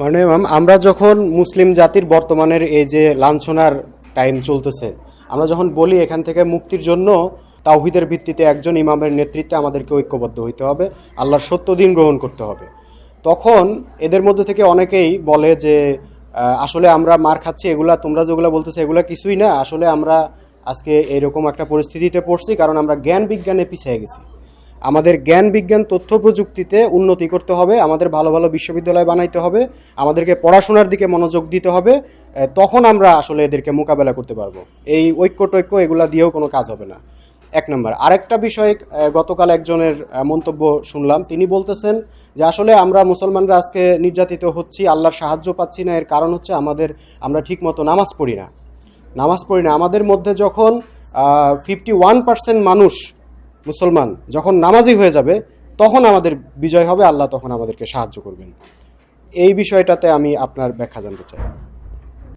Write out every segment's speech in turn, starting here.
মানে ম্যাম, আমরা যখন মুসলিম জাতির বর্তমানের এই যে লাঞ্ছনার টাইম চলতেছে, আমরা যখন বলি এখান থেকে মুক্তির জন্য, তাওহিদের ভিত্তিতে একজন ইমামের নেতৃত্বে আমাদেরকে ঐক্যবদ্ধ হইতে হবে, আল্লাহর সত্য দিন গ্রহণ করতে হবে। তখন এদের মধ্যে থেকে অনেকেই বলে যে আসলে আমরা মার খাচ্ছি, এগুলা তোমরা যেগুলো বলতেছে, এগুলা কিছুই না, আসলে আমরা আজকে এরকম একটা পরিস্থিতিতে পড়ছি, কারণ আমরা জ্ঞান বিজ্ঞানে পিছিয়ে গেছি। আমাদের জ্ঞান, বিজ্ঞান, তথ্য প্রযুক্তিতে উন্নতি করতে হবে, আমাদের ভালো ভালো বিশ্ববিদ্যালয় বানাইতে হবে, আমাদেরকে পড়াশোনার দিকে মনোযোগ দিতে হবে তখন আমরা আসলে এদেরকে মোকাবেলা করতে পারব। এই ঐক্য টৈক্য এগুলা দিয়েও কোনো কাজ হবে না। এক নম্বর। আরেকটা বিষয় গতকাল একজনের মন্তব্য শুনলাম। তিনি বলতেছেন যে আসলে আমরা মুসলমানরা আজকে নির্যাতিত হচ্ছি, আল্লাহর সাহায্য পাচ্ছি না, এর কারণ হচ্ছে আমাদের, আমরা ঠিকমতো নামাজ পড়ি না। নামাজ পড়ি না। আমাদের মধ্যে যখন ফিফটি ওয়ান পার্সেন্ট মানুষ মুসলমান যখন নামাজি হয়ে যাবে, তখন আমাদের বিজয় হবে, আল্লাহ তখন আমাদেরকে সাহায্য করবেন। এই বিষয়টাতে আমি আপনার ব্যাখ্যা জানতে চাই।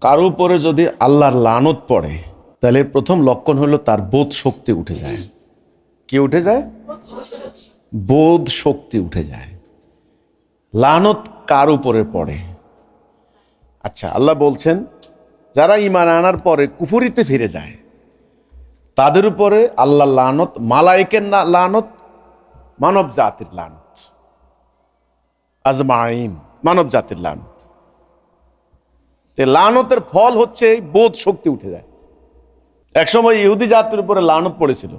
কারও উপরে যদি আল্লাহর লানত পড়ে, তাহলে প্রথম লক্ষণ হলো তার বোধ শক্তি উঠে যায়। কি উঠে যায়? বোধ শক্তি উঠে যায়। লানত কার উপরে পড়ে? আচ্ছা আল্লাহ বলছেন, যারা ইমান আনার পরে কুফুরিতে ফিরে যায় তাদের উপরে আল্লাহ লানত, মালাইকের লানত, মানব জাতির লানত। আজমাইন, মানব জাতির লানত। লানতের ফল হচ্ছে বোধ শক্তি উঠে যায়। একসময় ইহুদি জাতির উপরে লানত পড়েছিল।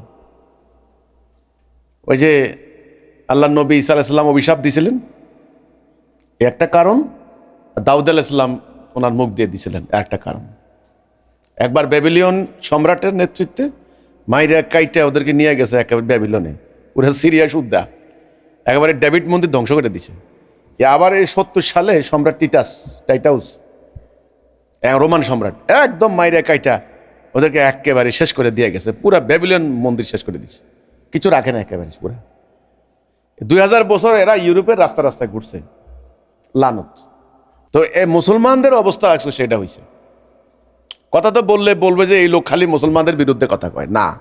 ওই যে আল্লাহ নবী ইসা আলাইসাল্লাম অভিশাপ দিয়েছিলেন একটা কারণ দাউদ আলাইসাল্লাম ওনার মুখ দিয়ে দিয়েছিলেন একটা কারণ। একবার ব্যাবিলিয়ন সম্রাটের নেতৃত্বে মাইরা কাইটা ওদেরকে নিয়ে গেছে একেবারে ব্যাবিলনে। ওরা সিরিয়াস উদ্যা একেবারে ডেভিড মন্দির ধ্বংস করে দিছে। আবার এই সত্তর সালে সম্রাট টিটাস, টাইটাউস রোমান সম্রাট, একদম মাইরা কাইটা ওদেরকে একেবারে শেষ করে দিয়ে গেছে। পুরা ব্যাবিলন মন্দির শেষ করে দিছে। কিছু রাখে না একেবারে পুরা। দুই হাজার বছর এরা ইউরোপের রাস্তা রাস্তায় ঘুরছে। লানত। তো এ মুসলমানদের অবস্থা আসলে সেটা হয়েছে কথা তো বললে বলবে যে এই লোক খালি মুসলমানদের বিরুদ্ধে কথা কয়। না।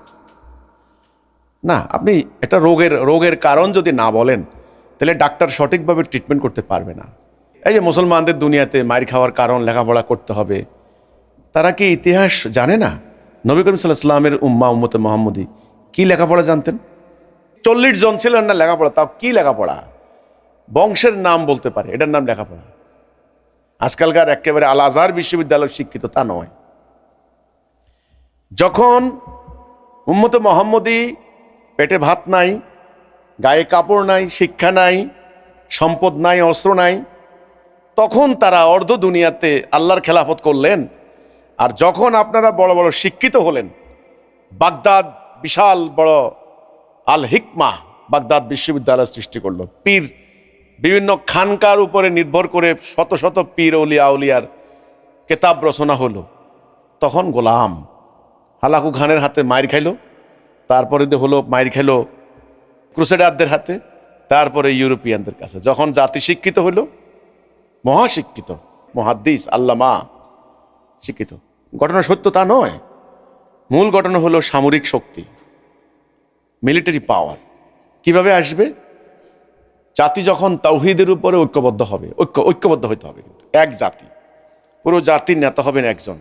না, আপনি একটা রোগের রোগের কারণ যদি না বলেন, তাহলে ডাক্তার সঠিকভাবে ট্রিটমেন্ট করতে পারবে না। এই যে মুসলমানদের দুনিয়াতে মার খাওয়ার কারণ, লেখাপড়া করতে হবে, তারা কি ইতিহাস জানে না? নবী করিম সাল্লাহ সাল্লামের উম্মা, উম্মতে মোহাম্মদী, কি লেখাপড়া জানতেন? চল্লিশ জন ছিলেন না লেখাপড়া, তাও কি লেখাপড়া? বংশের নাম বলতে পারে, এটার নাম লেখাপড়া। আজকালকার একেবারে আল আজহার বিশ্ববিদ্যালয় শিক্ষিত তা নয়। যখন উম্মত মোহাম্মদী পেটে ভাত নাই, গায়ে কাপড় নাই, শিক্ষা নাই, সম্পদ নাই, অস্ত্র নাই, তখন তারা অর্ধ দুনিয়াতে আল্লাহর খেলাফত করলেন। আর যখন আপনারা বড় বড় শিক্ষিত হলেন, বাগদাদ বিশাল বড় আল হিকমা বাগদাদ বিশ্ববিদ্যালয় সৃষ্টি করল। পীর, বিভিন্ন খানকার উপরে নির্ভর করে শত শত পীর, অলিয়া উলিয়ার কেতাব রচনা হলো। তখন গোলাম হালাকু খানের হাতে মায়ের খাইলো, তারপরে হলো মায়ের খাইলো ক্রুসেডারদের হাতে, তারপরে ইউরোপিয়ানদের কাছে। যখন জাতি শিক্ষিত হলো মহাশিক্ষিত মহাদ্দিস, আল্লামা শিক্ষিত। ঘটনা সত্য তা নয়। মূল ঘটনা হলো সামরিক শক্তি, মিলিটারি পাওয়ার। কীভাবে আসবে? জাতি যখন তাওহিদের উপরে ঐক্যবদ্ধ হবে, ঐক্য, ঐক্যবদ্ধ হইতে হবে কিন্তু, এক জাতি। পুরো জাতির নেতা হবেন একজন।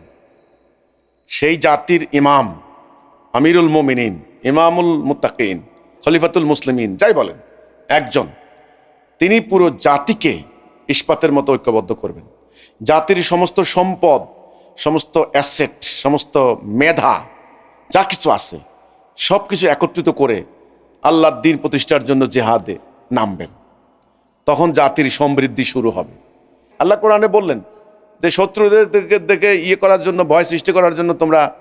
সেই জাতির ইমাম, আমিরুল মোমিনিন, ইমামুল মুত্তাকিন, খলিফাতুল মুসলিমিন, যাই বলেন, একজন। তিনি পুরো জাতিকে ইস্পাতের মতো ঐক্যবদ্ধ করবেন। জাতির সমস্ত সম্পদ, সমস্ত অ্যাসেট, সমস্ত মেধা, যা কিছু আছে সব কিছু একত্রিত করে আল্লাহর দিন প্রতিষ্ঠার জন্য জেহাদে নামবেন। তখন জাতির সমৃদ্ধি শুরু হবে। আল্লাহ কোরআনে বললেন যে শত্রুদের দিকে- দিকে ইয়ে করার জন্য, ভয় সৃষ্টি করার জন্য তোমরা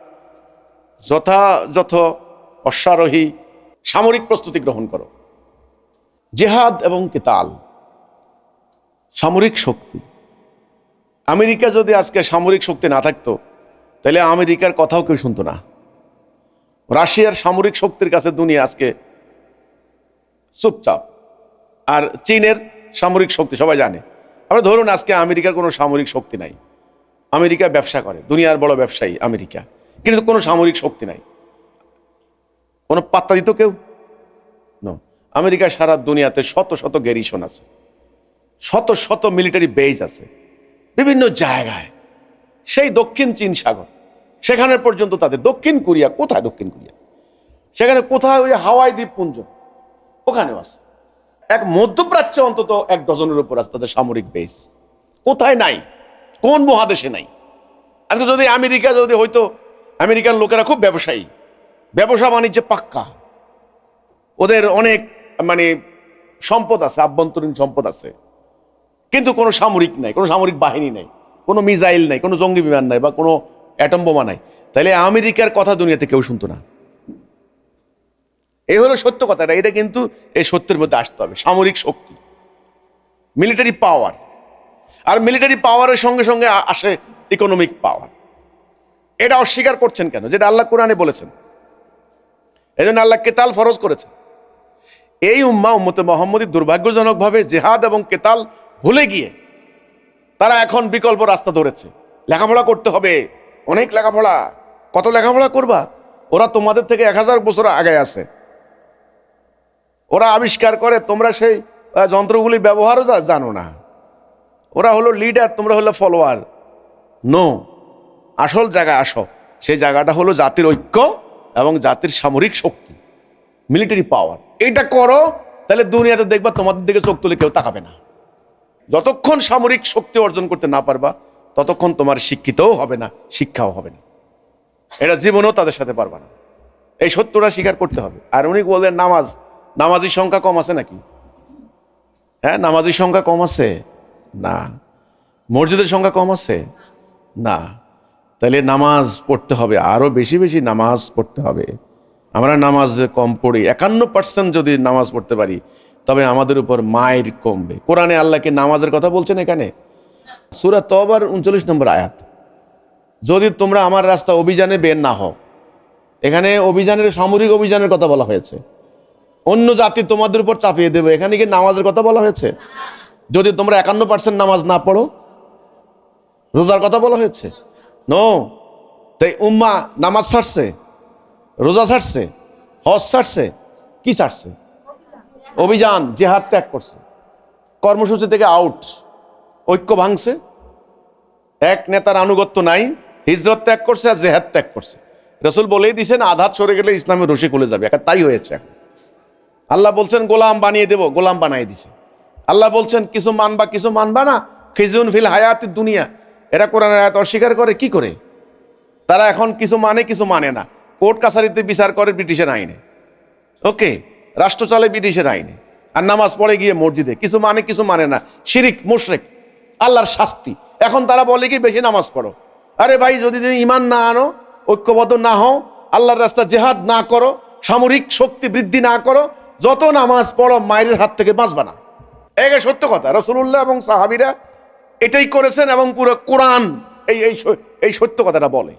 যথাযথ অশ্বারোহী সামরিক প্রস্তুতি গ্রহণ করো। জেহাদ এবং কেতাল, সামরিক শক্তি। আমেরিকা যদি আজকে সামরিক শক্তি না থাকতো, তাহলে আমেরিকার কথাও কেউ শুনতো না। রাশিয়ার সামরিক শক্তির কাছে দুনিয়া আজকে চুপচাপ। আর চীনের সামরিক শক্তি সবাই জানে। আমরা ধরুন আজকে আমেরিকার কোনো সামরিক শক্তি নাই। আমেরিকা ব্যবসা করে, দুনিয়ার বড় ব্যবসায়ী আমেরিকা। কিন্তু কোনো সামরিক শক্তি নাই। কোনো পাত্তা দিত কেউ? নো আমেরিকা সারা দুনিয়াতে শত শত গ্যারিশন আছে। শত শত মিলিটারি বেজ আছে। বিভিন্ন জায়গায়। সেই দক্ষিণ চীন সাগর। সেখানে পর্যন্ত তাদের দক্ষিণ কোরিয়া, কোথায় দক্ষিণ কোরিয়া? সেখানে কোথায় ওই হাওয়াই দ্বীপপুঞ্জ? ওখানেও আছে। এক মধ্যপ্রাচ্যে অন্তত এক ডজনের উপর আছে তাদের সামরিক বেস কোথায় নাই? কোন মহাদেশে নাই? আজকে যদি আমেরিকা, যদি হয়তো আমেরিকান লোকেরা খুব ব্যবসায়ী, ব্যবসা বাণিজ্যে পাক্কা, ওদের অনেক মানে সম্পদ আছে, আভ্যন্তরীণ সম্পদ আছে, কিন্তু কোনো সামরিক নাই, কোনো সামরিক বাহিনী নাই, কোনো মিসাইল নাই, কোনো জঙ্গি বিমান নাই বা কোনো অ্যাটম বোমা নাই। তাইলে আমেরিকার কথা দুনিয়াতে কেউ শুনতো না। এই হলো সত্য কথাটা এটা কিন্তু এই সত্যের মধ্যে আসতে হবে, সামরিক শক্তি মিলিটারি পাওয়ার আর মিলিটারি পাওয়ারের সঙ্গে সঙ্গে আসে ইকোনমিক পাওয়ার এটা অস্বীকার করছেন কেন? যেটা আল্লাহ কোরআনে বলেছেন এই জন্য আল্লাহ কেতাল ফরজ করেছে এই উম্মা, উম্মতে মোহাম্মদী দুর্ভাগ্যজনকভাবে জেহাদ এবং কেতাল ভুলে গিয়ে তারা এখন বিকল্প রাস্তা ধরেছে, লেখাপড়া করতে হবে, অনেক লেখাপড়া, কত লেখাপড়া করবা? ওরা তোমাদের থেকে এক হাজার বছর আগে আছে ওরা আবিষ্কার করে, তোমরা সেই যন্ত্রগুলি ব্যবহারও জানো না। ওরা হলো লিডার তোমরা হলো ফলোয়ার নো আসল জায়গায় আসো। সেই জায়গাটা হলো জাতির ঐক্য এবং জাতির সামরিক শক্তি মিলিটারি পাওয়ার এটা করো, তাহলে দুনিয়াতে দেখবা তোমাদের দিকে চোখ তুলে কেউ তাকাবে না। যতক্ষণ সামরিক শক্তি অর্জন করতে না পারবা, ততক্ষণ তোমার শিক্ষিতও হবে না, শিক্ষাও হবে না। এটা জীবনেও তাদের সাথে পারবা না। এই সত্যটা স্বীকার করতে হবে। আর উনি বললেন, নামাজ নামাজির সংখ্যা কম আছে নাকি? হ্যাঁ নামাজির সংখ্যা কম আছে? না। মসজিদের সংখ্যা কম আছে? না। তাহলে নামাজ পড়তে হবে, আরও বেশি বেশি নামাজ পড়তে হবে। আমরা নামাজ কম পড়ি, একান্ন পার্সেন্ট যদি নামাজ পড়তে পারি, তবে আমাদের উপর মায়ের কমবে। কোরআনে আল্লাহকে নামাজের কথা বলছেন এখানে? সুরা তবার উনচল্লিশ নম্বর আয়াত। যদি তোমরা আমার রাস্তা অভিযানে বের না হও, এখানে অভিযানের, সামরিক অভিযানের কথা বলা হয়েছে। অন্য জাতি তোমাদের উপর চাপিয়ে দেবে। এখানে কি নামাজের কথা বলা হয়েছে? যদি তোমরা একান্ন পার্সেন্ট নামাজ না পড়ো, রোজার কথা বলা হয়েছে? নো তাই উম্মা নামাজ ছাড়ছে, রোজা ছাড়ছে, হজ ছাড়ছে, কি ছাড়ছে? অভিযান, জেহাদ ত্যাগ করছে। কর্মসূচি থেকে আউট ঐক্য ভাঙছে। এক নেতার আনুগত্য নাই, হিজরত ত্যাগ করছে আর জেহাদ ত্যাগ করছে। রসুল বলেই দিছেন, আধাত সরে গেলে ইসলামের রশি খুলে যাবে। এখন তাই হয়েছে এখন। আল্লাহ বলছেন, গোলাম বানিয়ে দেব, গোলাম বানিয়ে দিছে। আল্লাহ বলছেন, কিছু মানবা কিছু মানবা না, খিজুন ফিল হায়াতের দুনিয়া। এরা কোরআন আয়াত অস্বীকার করে, কি করে? তারা এখন কিছু মানে কিছু মানে না। কোর্ট কাছারিতে বিচার করে ব্রিটিশের আইনে। ওকে, রাষ্ট্র চলে ব্রিটিশের আইনে। আর নামাজ পড়ে গিয়ে মসজিদে। কিছু মানে কিছু মানে না। শিরিক, মুশরেক, আল্লাহর শাস্তি। এখন তারা বলে কি, বেশি নামাজ পড়ো। আরে ভাই, যদি তুমি ইমান না আনো, ঐক্যবদ্ধ না হও, আল্লাহর রাস্তা জেহাদ না করো, সামরিক শক্তি বৃদ্ধি না করো যত নামাজ পড়ো, মায়ের হাত থেকে বাঁচবা না। এগে সত্য কথা রসুল্লাহ এবং সাহাবিরা এটাই করেছেন এবং পুরো কোরআন এই এই এই সত্য কথাটা বলে।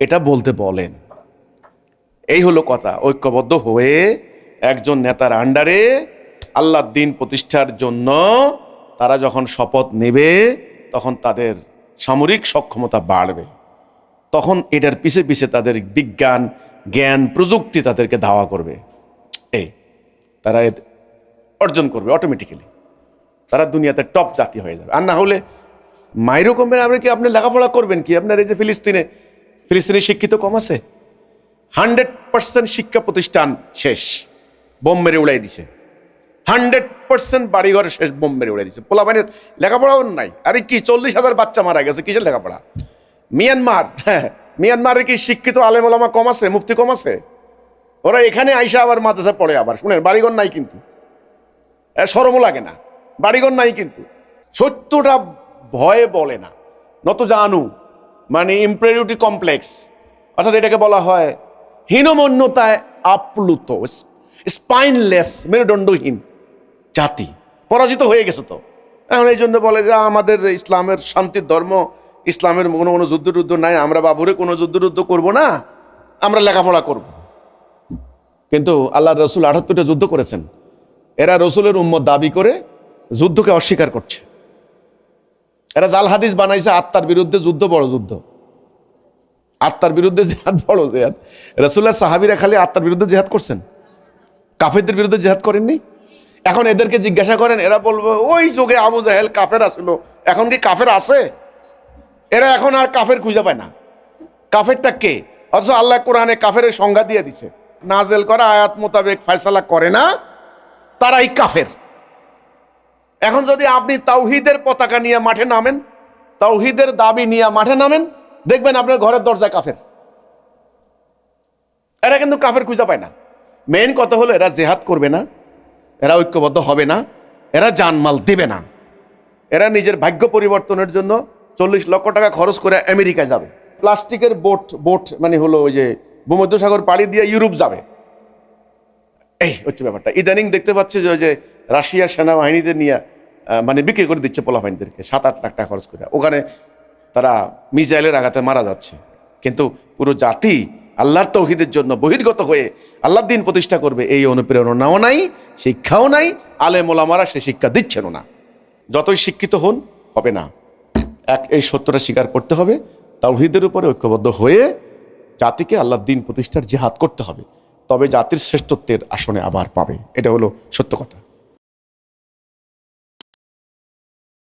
এটা বলতে বলেন। এই হলো কথা, ঐক্যবদ্ধ হয়ে একজন নেতার আন্ডারে আল্লাহর দিন প্রতিষ্ঠার জন্য তারা যখন শপথ নেবে, তখন তাদের সামরিক সক্ষমতা বাড়বে। তখন এটার পিছে পিছে তাদের বিজ্ঞান, জ্ঞান, প্রযুক্তি তাদেরকে ধাওয়া করবে। এই তারা এর অর্জন করবে অটোমেটিক্যালি তারা দুনিয়াতে টপ জাতি হয়ে যাবে। আর না হলে মায়েরও কমবে না আপনি কি আপনি লেখাপড়া করবেন কি? আপনার এই যে ফিলিস্তিনে ফিলিস্তিনে শিক্ষিত কম আছে? হান্ড্রেড পার্সেন্ট শিক্ষা প্রতিষ্ঠান শেষ, বোম মেরে উড়াই দিছে। হান্ড্রেড পার্সেন্ট বাড়িঘর শেষ, বোম মেরে উড়াই দিছে। পোলাপানের লেখাপড়াও নাই। আরে কি, চল্লিশ হাজার বাচ্চা মারা গেছে, কিসের লেখাপড়া? মিয়ানমার হ্যাঁ মিয়ানমারে কি শিক্ষিত আলেম ওলামা কম আছে, মুফতি কম আছে? ওরা এখানে আইসা আবার মাদ্রাসা পড়ে আবার। শুনেন, বাড়িঘর নাই কিন্তু। সরমও লাগে না। বাড়িঘর নাই কিন্তু। সত্যটা ভয়ে বলে না। নত জানু মানে ইম্পেরিউটি কমপ্লেক্স অর্থাৎ এটাকে বলা হয় হীনমন্যতায় আপ্লুত স্পাইনলেস মেরুদণ্ডহীন জাতি। পরাজিত হয়ে গেছে তো। এখন এই জন্য বলে যে, আমাদের ইসলামের শান্তির ধর্ম, ইসলামের কোনো কোনো যুদ্ধ টুদ্ধ নাই। আমরা বাবুরে কোনো যুদ্ধ টুদ্ধ করব না। আমরা লেখাপড়া করব। কিন্তু আল্লাহ রসুল আটাত্তরটা যুদ্ধ করেছেন। এরা রসুলের উম্মত দাবি করে যুদ্ধকে অস্বীকার করছে। এরা জাল হাদিস বানাইছে, আত্মার বিরুদ্ধে যুদ্ধ বড় যুদ্ধ। আত্মার বিরুদ্ধে জেহাদ বড় জেহাদ। রসুল্লাহ সাহাবিরা খালি আত্মার বিরুদ্ধে জেহাদ করছেন। কাফেরদের বিরুদ্ধে জেহাদ করেননি। এখন এদেরকে জিজ্ঞাসা করেন, এরা বলব, ওই যুগে আবু জাহেল কাফের আসলো। এখন কি কাফের আছে? এরা এখন আর কাফের খুঁজে পায় না। কাফেরটা কে? অথচ আল্লাহ কোরআনে কাফের সংজ্ঞা দিয়ে দিছে। নাজেল করা আয়াত মোতাবেক ফয়সালা করে না, তারাই কাফের। এখন যদি আপনি তাওহিদের পতাকা নিয়ে মাঠে নামেন, তাওহিদের দাবি নিয়ে মাঠে নামেন, দেখবেন আপনার ঘরের দরজায় কাফের। এরা কিন্তু কাফের খুঁজে পায় না। মেইন কথা হলো এরা জেহাদ করবে না, এরা ঐক্যবদ্ধ হবে না, এরা জানমাল দিবে না। এরা নিজের ভাগ্য পরিবর্তনের জন্য চল্লিশ লক্ষ টাকা খরচ করে আমেরিকায় যাবে। প্লাস্টিকের বোট বোট মানে হলো ওই যে ভূমধ্যসাগর পাড়ি দিয়ে ইউরোপ যাবে। এই হচ্ছে ব্যাপারটা। ইদানিং দেখতে পাচ্ছি যে ওই যে রাশিয়ার সেনাবাহিনীদের নিয়ে মানে বিক্রি করে দিচ্ছে পোলাবাহিনীদেরকে সাত আট লাখ টাকা খরচ করে। ওখানে তারা মিসাইলের আঘাতে মারা যাচ্ছে। কিন্তু পুরো জাতি আল্লাহর তৌহিদের জন্য বহির্গত হয়ে আল্লাহর দিন প্রতিষ্ঠা করবে, এই অনুপ্রেরণাও নাই, শিক্ষাও নাই আলে মোলামারা সে শিক্ষা দিচ্ছেনও না। যতই শিক্ষিত হন, হবে না। এক, এই সত্যটা স্বীকার করতে হবে, তাওহিদের উপরে ঐক্যবদ্ধ হয়ে জাতিকে আল্লাহ দিন প্রতিষ্ঠার জেহাদ করতে হবে, তবে জাতির শ্রেষ্ঠত্বের আসনে আবার পাবে। এটা হলো সত্য কথা।